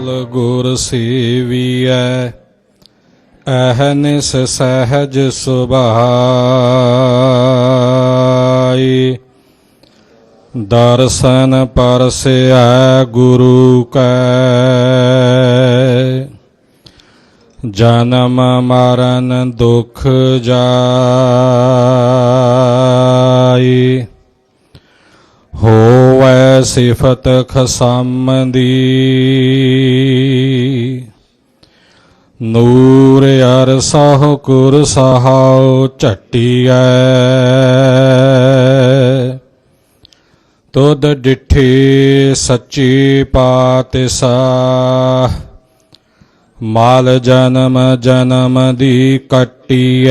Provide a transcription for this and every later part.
ਕਲ ਗੁਰ ਸੇਵੀਐ ਅਹਨਿਸ ਸਹਜ ਸੁਭਾਈ ਦਰਸ਼ਨ ਪਰਸਿਐ ਗੁਰੂ ਕੈ। ਜਨਮ ਮਰਨ ਦੁਖ ਜਾਈ ਹੋਵੈ ਸਿਫਤ ਖਸਮ ਦੀ ਨੂਰ ਅਰਸਹ ਕੁਰ ਸਹਾਉ ਝਟੀਐ। ਤੁਧ ਡਿਠੇ ਸੱਚੀ ਪਾਤਸ਼ਾਹ। ਮਾਲ ਜਨਮ ਜਨਮ ਦੀ ਕੱਟੀਐ।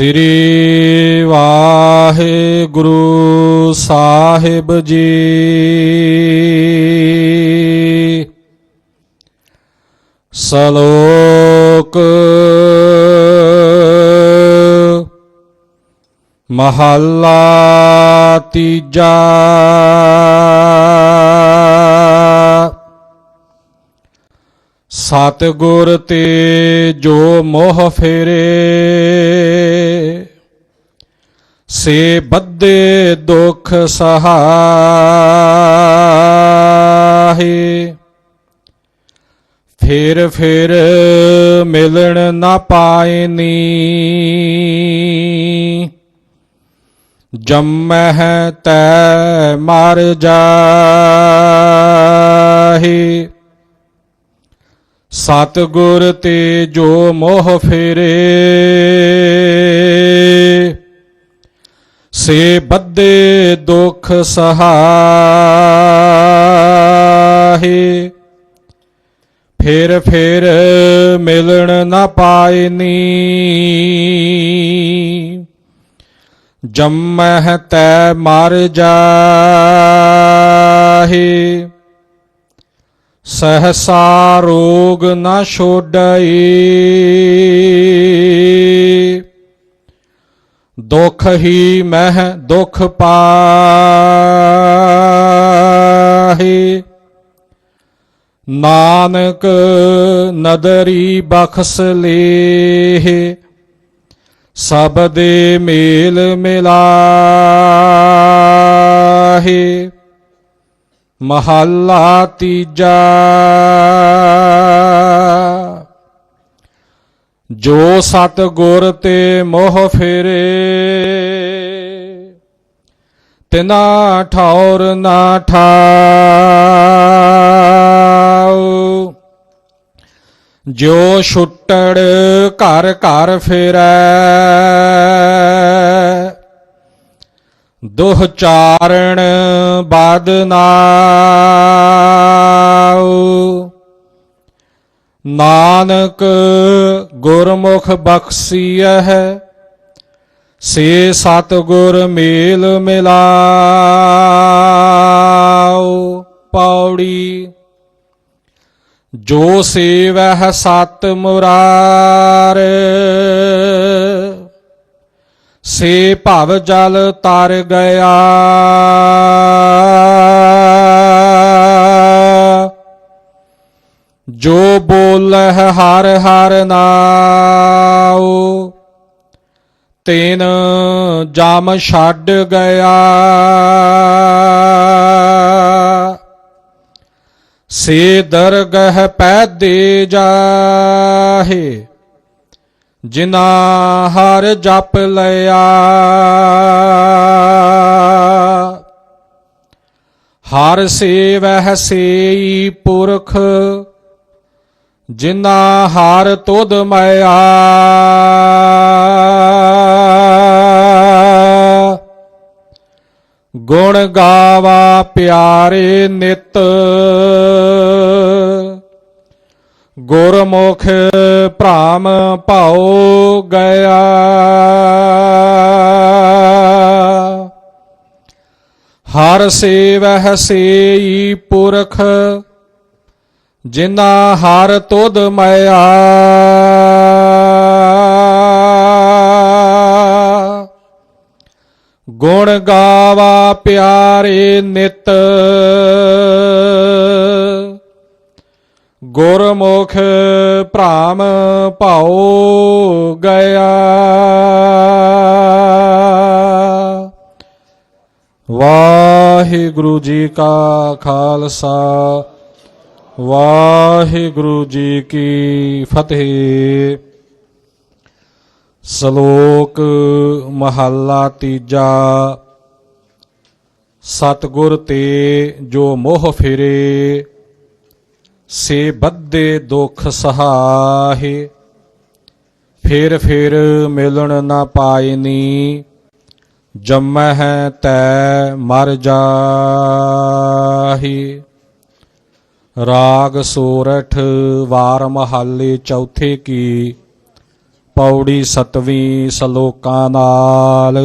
ਸ੍ਰੀ ਵਾਹਿਗੁਰੂ ਸਾਹਿਬ ਜੀ। ਸਲੋਕ ਮਹੱਲਾ ਤੀਜਾ। ਸਤਿਗੁਰ ਤੇ ਜੋ ਮੋਹ ਫੇਰੇ ਸੇ ਬੱਧੇ ਦੁਖ ਸਹਾਏ ਫਿਰ ਫਿਰ ਮਿਲਣ ਨਾ ਪਾਇਨੀ ਜੰਮਹਿ ਤੈ ਮਰ ਜਾਹੀ। ਸਤਿਗੁਰ ਤੇ ਜੋ ਮੋਹ ਫੇਰੇ। ਸੇ ਬੱਧੇ ਦੁਖ ਸਹਾਏ। ਫਿਰ ਫਿਰ ਮਿਲਣ ਨਾ ਪਾਇਨੀ ਜੰਮਹਿ ਤੈ ਮਰ ਜਾਹੀ। ਸਹਸਾ ਰੋਗ ਨਾ ਛੋਡਈ। ਦੁਖ ਹੀ ਮਹਿ ਦੁਖ ਪਾਹੀ। ਨਾਨਕ ਨਦਰੀ ਬਖਸ ਲੇਹ ਸਭ ਦੇ ਮੇਲ ਮਿਲਾਹੇ। ਮਹੱਲਾ ਤੀਜਾ। ਜੋ ਸਤ ਗੁਰ ਤੇ ਮੋਹ ਫੇਰੇ ਤਿਨਾ ਠੌਰ ਨਾ ਠਾਉ। ਜੋ ਛੁੱਟੜ ਘਰ ਘਰ ਫਿਰੈ, ਦੁਹ ਚਾਰਣ ਬਾਦ ਨਾਉ। ਨਾਨਕ ਗੁਰਮੁਖ ਬਖਸੀਐ, ਸੇ ਸਤ ਗੁਰ ਮੇਲ ਮਿਲਾਉ ਪੌੜੀ, ਜੋ ਸੇਵਹਿ ਸਤ ਮੁਰਾਰ, ਸੇ ਭਵ ਜਲ ਤਰ ਗਿਆ। ਜੋ ਬੋਲਹਿ ਹਰ ਹਰ ਨਾਉ, ਤੈਨ ਜਮ ਛੱਡ ਗਿਆ। ਸੇ ਦਰਗਹ ਪੈਦੇ ਜਾਹੇ, ਜਿਨਾ ਹਰ ਜਪ ਲਿਆ। ਹਰ ਸੇਵਹਿ ਸੇਈ ਪੁਰਖ ਜਿਨਾ ਹਾਰ ਤੁਧ ਮਾਇਆ। ਗੁਣ ਗਾਵਾ ਪਿਆਰੇ ਨਿਤ। ਗੁਰਮੁਖ ਭ੍ਰਾਮ ਭਾਉ ਗਿਆ। ਹਰ ਸੇਵਹਿ ਸੇਈ ਪੁਰਖ ਜਿਨਾ ਹਰ ਤੁਧ ਮਾਇਆ। ਗੁਣ ਗਾਵਾ ਪਿਆਰੇ ਨਿਤ। ਗੁਰਮੁਖ ਭ੍ਰਾਮ ਭਾਉ ਗਿਆ। ਵਾਹਿਗੁਰੂ ਜੀ ਕਾ ਖਾਲਸਾ। ਵਾਹਿਗੁਰੂ ਜੀ ਕੀ ਫਤਿਹ। ਸ਼ਲੋਕ ਮਹੱਲਾ ਤੀਜਾ। ਸਤਗੁਰ ਤੇ ਜੋ ਮੋਹ ਫਿਰੇ, ਸੇ ਬੱਧੇ ਦੁਖ ਸਹਾਏ। ਫਿਰ ਫਿਰ ਮਿਲਣ ਨਾ ਪਾਇਨੀ, ਜੰਮਹਿ ਤੈ ਮਰ ਜਾਹੀ। ਰਾਗ ਸੋਰਠ ਵਾਰ ਮਹੱਲੇ ਚੌਥੇ ਕੀ ਪੌੜੀ ਸਤਵੀਂ ਸ਼ਲੋਕਾਂ ਨਾਲ।